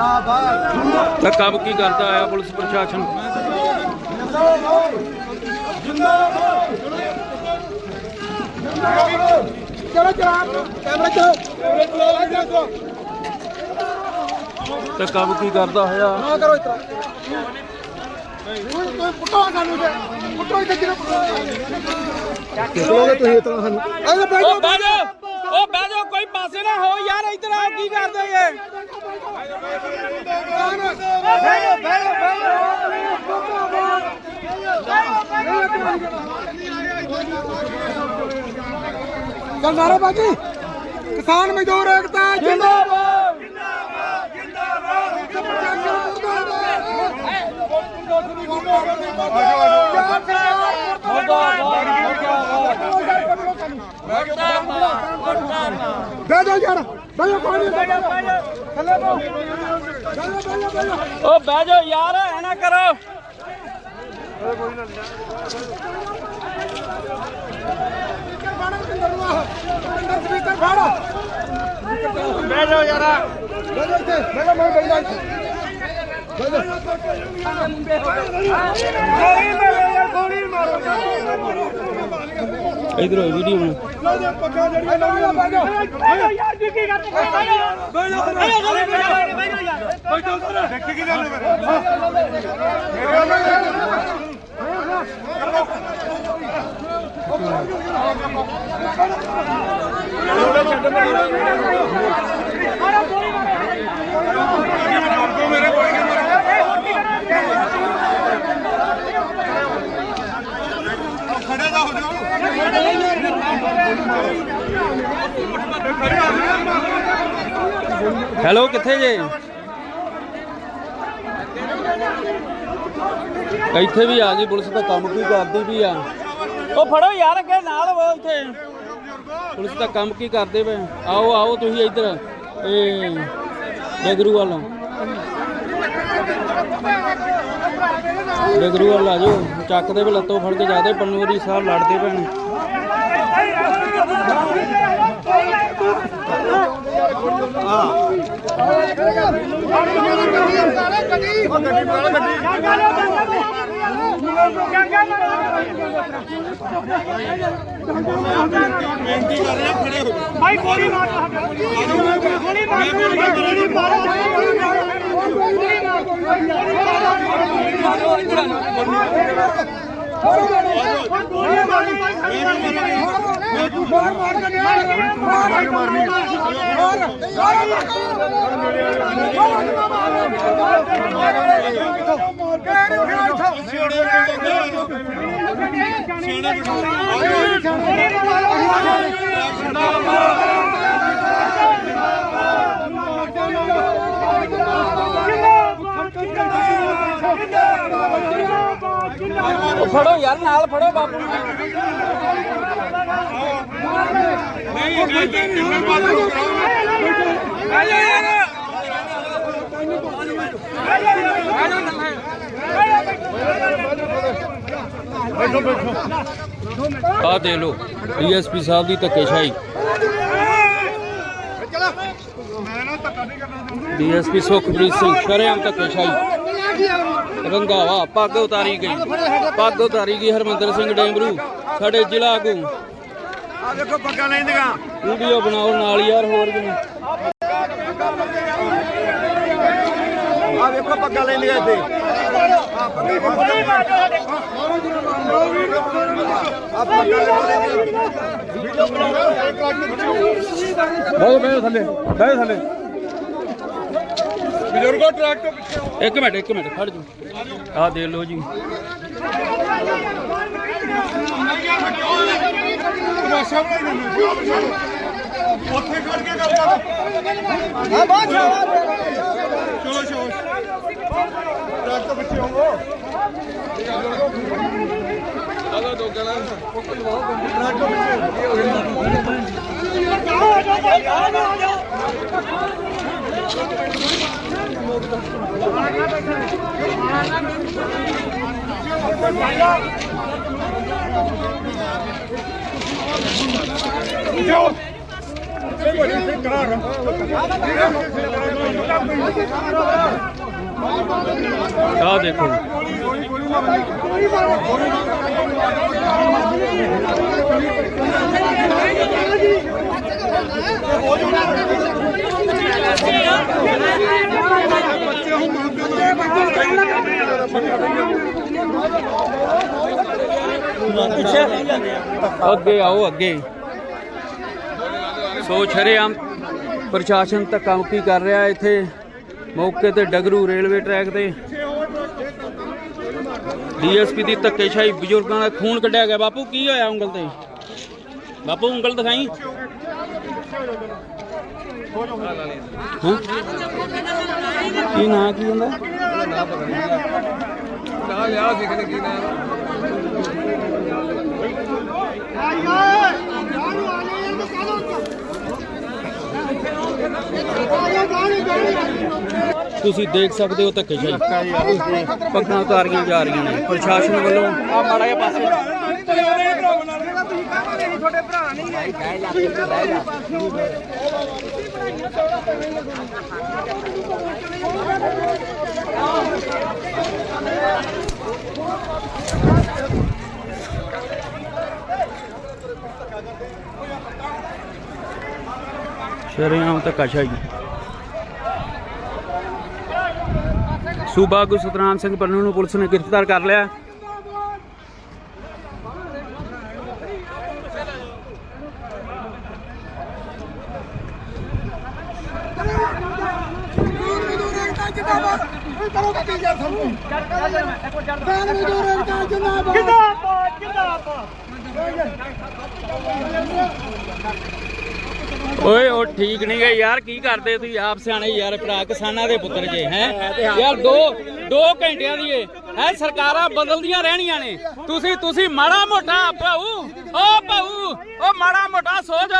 ਜਿੰਦਾਬਾਦ। ਤਾਂ ਕੰਮ ਕੀ ਕਰਦਾ ਆਇਆ ਪੁਲਿਸ ਪ੍ਰਸ਼ਾਸਨ? ਚਲੋ ਚਲਾ ਕੈਮਰਾ ਚ ਕੈਮਰਾ ਚਲਾ ਤਾਂ ਕੰਮ ਕੀ ਕਰਦਾ ਹੋਇਆ? ਨਾ ਕਰੋ ਇਤਰਾ ਕੋਈ ਕੋਈ ਪੁੱਟੋ ਸਾਨੂੰ ਤੇ ਪੁੱਟੋ ਇੱਥੇ ਕਿਹਨੇ ਚਲੋਗੇ ਤੁਸੀਂ ਇਤਰਾ ਸਾਨੂੰ? ਬੈਠੋ ਬਹਿ ਜਾ ਜਾ ਕੋਈ ਪਾਸੇ ਨਾ ਹੋ ਯਾਰ ਇੱਧਰ ਆ ਕੀ ਕਰਦੇ ਏ ਬੈਠੋ ਬੈਠੋ ਚੱਲ ਨਾਰਾ ਬਾਜੀ ਕਿਸਾਨ ਮਜ਼ਦੂਰ ਏਕਤਾ ਜਿੰਦਾਬਾਦ। ਜਿੰਦਾਬਾਦ ਜਿੰਦਾਬਾਦ। ਬਹਿ ਜਾ ਯਾਰ ਬਹਿ ਜਾ ਜਾ ਥੱਲੇ ਜਾ ਓ ਬਹਿ ਜਾ ਯਾਰ ਐ ਨਾ ਕਰੋ। ਬਹਿ ਜਾ ਯਾਰਾ। ਬਹਿ ਜਾ ਇੱਥੇ ਬਹਿ ਜਾ ਮੈਂ ਬਹਿ ਜਾ ਇੱਥੇ। ਬਹਿ ਜਾ। ਇਧਰ ਵੀਡੀਓ ਬਣਾ ਲੈ ਜਾ ਪੱਕਾ ਜਿਹੜੀਆਂ ਲਾਉਣੀਆਂ ਬਹਿ ਜਾ ਬਹਿ ਜਾ ਯਾਰ ਜੀ ਕੀ ਕਰਦੇ ਬਹਿ ਜਾ ਬਹਿ ਜਾ ਬਹਿ ਜਾ ਬਹਿ ਜਾ ਯਾਰ ਬਹਿ ਜਾ ਸਰ ਦੇਖੀ ਕੀ ਗੱਲ ਹੈਲੋ ਕਿੱਥੇ ਜੇ? ਇੱਥੇ ਵੀ ਆ ਗਈ ਪੁਲਿਸ ਤਾਂ ਕੰਮ ਕੀ ਕਰਦੀ ਵੀ ਆ। ਉਹ ਫੜੋ ਯਾਰ ਅੱਗੇ ਨਾਲ ਉਹ ਇੱਥੇ ਪੁਲਿਸ ਤਾਂ ਕੰਮ ਕੀ ਕਰਦੇ ਵੇ ਆਓ ਆਓ ਤੁਸੀਂ ਇੱਧਰ, ਇਹ ਬੇਗਰੂ ਵੱਲੋਂ। ਬੇਗਰੂ ਵੱਲ ਆ ਜਾਓ। ਚੱਕ ਦੇ ਵੀ ਲੱਤੋਂ ਫੜ ਕੇ ਜਾਦੇ ਪਨੂਰੀ ਸਾਹਿਬ ਲੜਦੇ ਪੈਣ ਭਾਈ ਗੋਲੀ ਮਾਰ ਗੋਲੀ ਮਾਰ ਗੋਲੀ ਮਾਰ ਗੋਲੀ ਉਹ ਫੜੋ ਯਾਰ, ਨਾਲ ਫੜੋ ਬਾਪੂ। ਨੂੰ ਆ ਦੇ ਲੋ ਡੀਐਸਪੀ ਸਾਹਿਬ ਦੀ ਧੱਕੇਸ਼ਾਹੀ। ਡੀਐਸਪੀ ਸੁਖਪ੍ਰੀਤ ਸਿੰਘ ਸ਼ਰੇਆਮ ਧੱਕੇਸ਼ਾਹੀ। ਰੰਗਾਵਾ ਪੱਗ ਉਤਾਰੀ ਗਈ। ਪੱਗ ਉਤਾਰੀ ਗਈ ਹਰਮੰਦਰ ਸਿੰਘ ਡੇਂਬਰੂ ਸਾਡੇ ਜ਼ਿਲ੍ਹਾ ਆਗੂ ਆ ਦੇਖੋ ਪੱਕਾ ਲੈਂਦੀਆਂ ਵੀਡੀਓ ਬਣਾਓ ਨਾਲ ਯਾਰ ਹੋਰ ਵੀ ਆ ਦੇਖੋ ਪੱਕਾ ਲੈਂਦੀਆਂ ਇੱਥੇ। ਆ ਪੱਕਾ ਆ। ਬਹਿ ਬਹਿ ਥੱਲੇ ਥੱਲੇ। ਬਜ਼ੁਰਗੋ ਟਰੱਕ ਤੋਂ ਪਿੱਛੇ ਇੱਕ ਮਿੰਟ ਇੱਕ ਮਿੰਟ ਖੜ ਜਾ ਆ ਦੇ ਲਓ ਜੀ। ਤਮਾਸ਼ਾ ਬਣਾਈ ਜਾਂਦੇ ਉੱਥੇ ਖੜ ਕੇ ਗੱਲ ਕਰ। ਹਾਂ ਬਾਤ ਚਲੋ ਚਲੋ। ਟਰੱਕ ਤੋਂ ਪਿੱਛੇ ਹੋਵੋ ਆਗਾ ਦੋ ਗਲਾ ਟਰੱਕ ਤੋਂ ਪਿੱਛੇ ਆ ਆਹ ਦੇਖੋ ਅੱਗੇ ਆਓ, ਅੱਗੇ। ਸੋ ਸ਼ਰੇਆਮ ਪ੍ਰਸ਼ਾਸਨ ਤਾਂ ਕੰਮ ਕਰ ਰਿਹਾ ਇੱਥੇ? ਮੌਕੇ ਤੇ ਡਗਰੂ ਰੇਲਵੇ ਟਰੈਕ ਤੇ। ਡੀਐਸਪੀ ਦੀ ਧੱਕੇਸ਼ਾਹੀ, ਬਜ਼ੁਰਗਾਂ ਦਾ ਖੂਨ ਕੱਢਿਆ ਗਿਆ। ਬਾਪੂ, ਕੀ ਹੋਇਆ ਉਂਗਲ ਤੇ? ਬਾਪੂ, ਉਂਗਲ ਦਿਖਾਈ। ਹਾਂ ਕੀ ਨਾਂ ਕੀ ਹੁੰਦਾ? ਤੁਸੀਂ ਦੇਖ ਸਕਦੇ ਹੋ ਧੱਕੇਸ਼ਾਹੀ। ਪੱਗਾਂ ਉਤਾਰੀਆਂ ਜਾ ਰਹੀਆਂ ਨੇ। ਪ੍ਰਸ਼ਾਸਨ ਵੱਲੋਂ ਆ ਮਾੜਾ ਜਿਹਾ ਪਾਸੇ। ਸ਼ਰੇਆਮ ਧੱਕਾਸ਼ਾਹੀ ਸੂਬਾ ਆਗੂ ਸਤਨਾਮ ਸਿੰਘ ਪੰਨੂ ਨੂੰ ਪੁਲਿਸ ਨੇ ਗ੍ਰਿਫਤਾਰ ਕਰ ਲਿਆ। ਜਿੰਦਾਬਾਦ ਜਿੰਦਾਬਾਦ ਓਏ, ਉਹ ਠੀਕ ਨਹੀਂ ਗਏ ਯਾਰ, ਕੀ ਕਰਦੇ ਤੁਸੀਂ? ਆਪ ਸਿਆਣੇ ਯਾਰ, ਭਰਾ ਕਿਸਾਨਾਂ ਦੇ ਪੁੱਤਰ ਜੇ, ਹੈ? ਯਾਰ, ਦੋ ਦੋ ਘੰਟਿਆਂ ਦੀ ਏ। ਹੈ, ਸਰਕਾਰਾਂ ਬਦਲਦੀਆਂ ਰਹਿਣੀਆਂ ਨੇ। ਤੁਸੀਂ ਤੁਸੀਂ ਮਾੜਾ ਮੋਟਾ ਭਾਊ, ਓ ਭਾਊ, ਓ ਮਾੜਾ ਮੋਟਾ ਸੋਚ।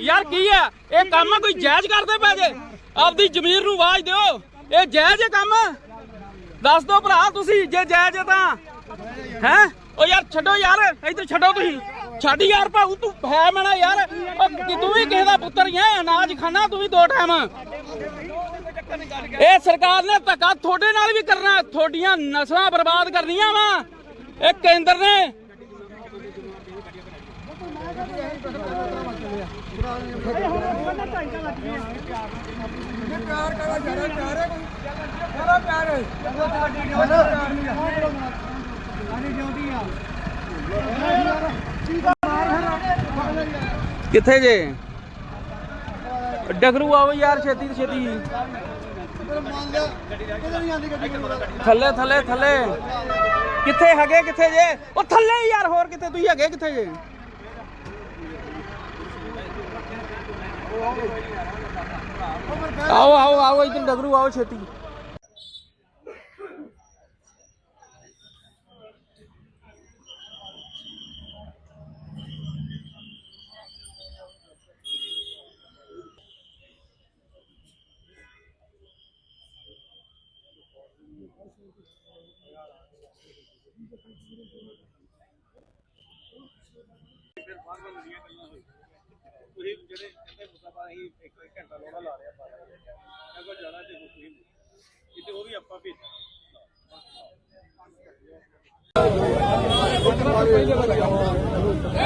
ਯਾਰ, ਕੀ ਆ? ਇਹ ਕੰਮ ਕੋਈ ਜਾਇਜ਼ ਕਰਦੇ ਪਏ ਜੇ? ਆਪਦੀ ਜ਼ਮੀਰ ਨੂੰ ਆਵਾਜ਼ ਦਿਓ। ਇਹ ਜਾਇਜ਼ ਹੈ ਕੰਮ? ਦੱਸ ਦਿਓ ਭਰਾ ਤੁਸੀਂ, ਜੇ ਜਾਇਜ਼ ਹੈ ਤਾਂ। ਹੈ? ਓ ਯਾਰ ਛੱਡੋ ਯਾਰ, ਇੱਧਰ ਛੱਡੋ ਤੁਸੀਂ। ਛੱਡ ਯਾਰ ਭਾਊ ਤੂੰ ਹੈ ਮੈਨਾ ਯਾਰ। ਓ ਕਿ ਤੂੰ ਵੀ ਕਿਸੇ ਦਾ ਪੁੱਤਰ ਹੀ ਹੈ, ਅਨਾਜ ਖਾਣਾ ਤੂੰ ਵੀ ਦੋ ਟਾਈਮ ਇਹ ਸਰਕਾਰ ਨੇ ਧੱਕਾ ਤੁਹਾਡੇ ਨਾਲ ਵੀ ਕਰਨਾ ਤੁਹਾਡੀਆਂ ਨਸਲਾਂ ਬਰਬਾਦ ਕਰਨੀਆਂ ਵਾ। ਇਹ ਕੇਂਦਰ ਨੇ ਕਿੱਥੇ ਜੇ? ਡਗਰੂ ਆਓ ਯਾਰ, ਛੇਤੀ ਛੇਤੀ। ਥੱਲੇ ਥੱਲੇ ਥੱਲੇ। ਕਿੱਥੇ ਹੈਗੇ, ਕਿੱਥੇ ਜੇ? ਉਹ ਥੱਲੇ ਹੀ ਯਾਰ, ਹੋਰ ਕਿੱਥੇ? ਤੁਸੀਂ ਹੈਗੇ ਕਿੱਥੇ ਜੇ? आओ आओ आओ इधर डगरू आओ छेती ਫਿਰ ਬਾਅਦ ਵਿੱਚ ਦੀਆਂ ਗੱਲਾਂ ਹੋਈਆਂ ਆਓ ਆਓ ਆਓ ਇੱਧਰ ਡਗਰੂ ਆਓ ਛੇਤੀ ਜਿੰਦਾਬਾਦ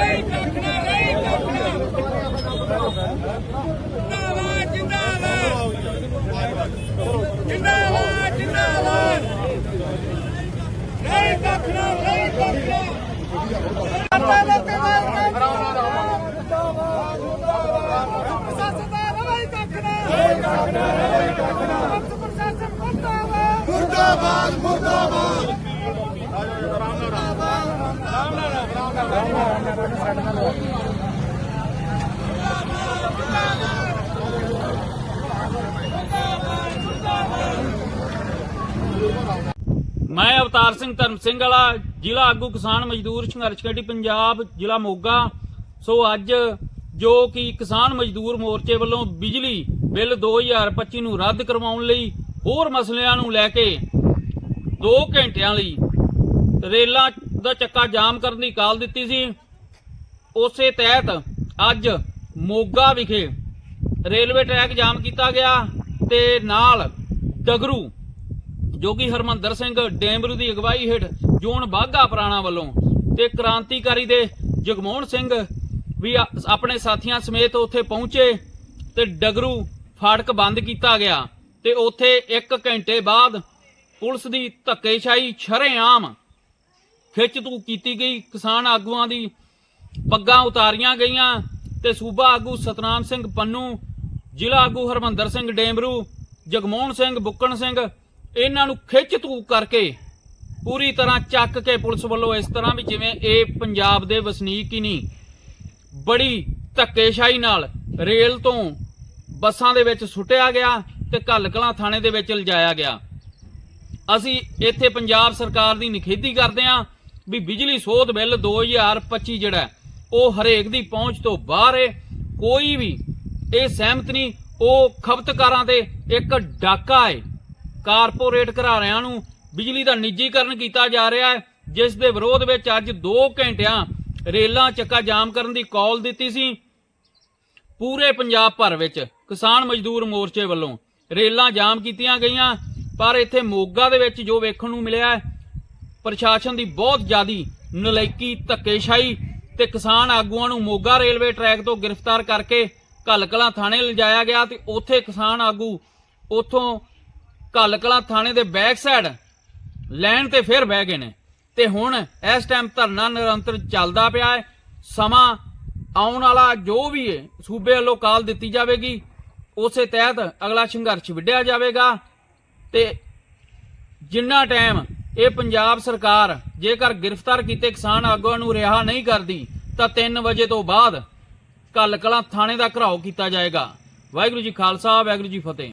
ਮੈਂ ਅਵਤਾਰ ਸਿੰਘ ਧਰਮ ਸਿੰਘ ਵਾਲਾ ਜ਼ਿਲ੍ਹਾ ਆਗੂ ਕਿਸਾਨ ਮਜ਼ਦੂਰ ਸੰਘਰਸ਼ ਕਮੇਟੀ, ਪੰਜਾਬ, ਜ਼ਿਲ੍ਹਾ ਮੋਗਾ। ਸੋ ਅੱਜ ਜੋ ਕਿ ਕਿਸਾਨ ਮਜ਼ਦੂਰ ਮੋਰਚੇ ਵੱਲੋਂ ਬਿਜਲੀ ਬਿੱਲ 2025 ਨੂੰ ਰੱਦ ਕਰਵਾਉਣ ਲਈ ਹੋਰ ਮਸਲਿਆਂ ਨੂੰ ਲੈ ਕੇ 2 ਘੰਟਿਆਂ ਲਈ ਰੇਲਾਂ ਦਾ ਚੱਕਾ ਜਾਮ ਕਰਨ ਦੀ ਕਾਲ ਦਿੱਤੀ ਸੀ। ਉਸੇ ਤਹਿਤ ਅੱਜ ਮੋਗਾ ਵਿਖੇ ਰੇਲਵੇ ਟਰੈਕ ਜਾਮ ਕੀਤਾ ਗਿਆ ਤੇ ਨਾਲ ਡਗਰੂ, ਜੋ ਕਿ ਹਰਮੰਦਰ ਸਿੰਘ ਡੇਮਰੂ ਦੀ ਅਗਵਾਈ ਹੇਠ ਜੋਨ ਬਾਗਾ ਪੁਰਾਣਾ ਵੱਲੋਂ ਤੇ ਕ੍ਰਾਂਤੀਕਾਰੀ ਦੇ ਜਗਮੋਹਨ ਸਿੰਘ ਵੀ ਆ- ਆਪਣੇ ਸਾਥੀਆਂ ਸਮੇਤ ਉੱਥੇ ਪਹੁੰਚੇ ਤੇ ਡਗਰੂ ਫਾਟਕ ਬੰਦ ਕੀਤਾ ਗਿਆ ਤੇ ਉੱਥੇ 1 ਘੰਟੇ ਬਾਅਦ ਪੁਲਿਸ ਦੀ ਧੱਕੇਸ਼ਾਹੀ ਸ਼ਰੇਆਮ ਖਿੱਚ ਤੂ ਕੀਤੀ ਗਈ ਕਿਸਾਨ ਆਗੂਆਂ ਦੀ ਪੱਗਾਂ ਉਤਾਰੀਆਂ ਗਈਆਂ ਤੇ ਸੂਬਾ ਆਗੂ ਸਤਨਾਮ ਸਿੰਘ ਪੰਨੂ, ਜ਼ਿਲ੍ਹਾ ਆਗੂ ਹਰਮੰਦਰ ਸਿੰਘ ਡੇਮਰੂ ਜਗਮੋਹਨ ਸਿੰਘ, ਬੁੱਕਣ ਸਿੰਘ, ਇਹਨਾਂ ਨੂੰ ਖਿੱਚ ਤੂ ਕਰਕੇ ਪੂਰੀ ਤਰ੍ਹਾਂ ਚੱਕ ਕੇ ਪੁਲਿਸ ਵੱਲੋਂ ਇਸ ਤਰ੍ਹਾਂ ਵੀ ਜਿਵੇਂ ਇਹ ਪੰਜਾਬ ਦੇ ਵਸਨੀਕ ਹੀ ਨਹੀਂ, ਬੜੀ ਧੱਕੇਸ਼ਾਹੀ ਨਾਲ ਰੇਲ ਤੋਂ ਬੱਸਾਂ ਦੇ ਵਿੱਚ ਸੁੱਟਿਆ ਗਿਆ ਤੇ ਕਲਾਂ ਥਾਣੇ ਦੇ ਵਿੱਚ ਲਿਜਾਇਆ ਗਿਆ। ਅਸੀਂ ਇੱਥੇ ਪੰਜਾਬ ਸਰਕਾਰ ਦੀ ਨਿਖੇਧੀ ਕਰਦੇ ਹਾਂ ਵੀ ਬਿਜਲੀ ਸੋਧ ਬਿੱਲ 2025 ਜਿਹੜਾ ਉਹ ਹਰੇਕ ਦੀ ਪਹੁੰਚ ਤੋਂ ਬਾਹਰ ਹੈ। ਕੋਈ ਵੀ ਇਹ ਸਹਿਮਤ ਨਹੀਂ, ਉਹ ਖਪਤਕਾਰਾਂ ਤੇ ਇੱਕ ਡਾਕਾ ਹੈ। ਕਾਰਪੋਰੇਟ ਘਰਾਰਿਆਂ ਨੂੰ ਬਿਜਲੀ ਦਾ ਨਿੱਜੀਕਰਨ ਕੀਤਾ ਜਾ ਰਿਹਾ ਹੈ, ਜਿਸ ਦੇ ਵਿਰੋਧ ਵਿੱਚ ਅੱਜ 2 ਘੰਟਿਆਂ ਰੇਲਾਂ ਚੱਕਾ ਜਾਮ ਕਰਨ ਦੀ ਕਾਲ ਦਿੱਤੀ ਸੀ। ਪੂਰੇ ਪੰਜਾਬ ਭਰ ਵਿੱਚ ਕਿਸਾਨ ਮਜ਼ਦੂਰ ਮੋਰਚੇ ਵੱਲੋਂ ਰੇਲਾਂ ਜਾਮ ਕੀਤੀਆਂ ਗਈਆਂ। ਪਰ ਇੱਥੇ ਮੋਗਾ ਦੇ ਵਿੱਚ ਜੋ ਵੇਖਣ ਨੂੰ ਮਿਲਿਆ ਪ੍ਰਸ਼ਾਸਨ ਦੀ ਬਹੁਤ ਜ਼ਿਆਦੀ ਨਲਾਇਕੀ, ਧੱਕੇਸ਼ਾਹੀ ਤੇ ਕਿਸਾਨ ਆਗੂਆਂ ਨੂੰ ਮੋਗਾ ਰੇਲਵੇ ਟਰੈਕ ਤੋਂ ਗ੍ਰਿਫਤਾਰ ਕਰਕੇ ਕਲਕਲਾਂ ਥਾਣੇ ਲਿਜਾਇਆ ਗਿਆ ਤੇ ਉੱਥੇ ਕਿਸਾਨ ਆਗੂ ਉੱਥੋਂ ਕਲਕਲਾਂ ਥਾਣੇ ਦੇ ਬੈਕ ਸਾਈਡ ਲੈਣ ਤੇ ਫਿਰ ਬਹਿ ਗਏ ਨੇ। ਤੇ ਹੁਣ ਇਸ ਟਾਈਮ ਧਰਨਾ ਨਿਰੰਤਰ ਚੱਲਦਾ ਪਿਆ ਹੈ। ਸਮਾਂ ਆਉਣ ਵਾਲਾ ਜੋ ਵੀ ਹੈ, ਸੂਬੇ ਵੱਲੋਂ ਕਾਲ ਦਿੱਤੀ ਜਾਵੇਗੀ। ਉਸੇ ਤਹਿਤ ਅਗਲਾ ਸੰਘਰਸ਼ ਵਿੱਢਿਆ ਜਾਵੇਗਾ। ਤੇ ਜਿੰਨਾ ਟਾਈਮ ਇਹ ਪੰਜਾਬ ਸਰਕਾਰ ਜੇਕਰ ਗ੍ਰਿਫਤਾਰ ਕੀਤੇ ਕਿਸਾਨ ਆਗੂਆਂ ਨੂੰ ਰਿਹਾ ਨਹੀਂ ਕਰਦੀ, ਤਾਂ 3 ਵਜੇ ਤੋਂ ਬਾਅਦ ਕੱਲ ਕਲਾਂ ਥਾਣੇ ਦਾ ਘਰਾਓ ਕੀਤਾ ਜਾਏਗਾ। ਵਾਹਿਗੁਰੂ ਜੀ ਖਾਲਸਾ, ਵਾਹਿਗੁਰੂ ਜੀ ਫਤਿਹ।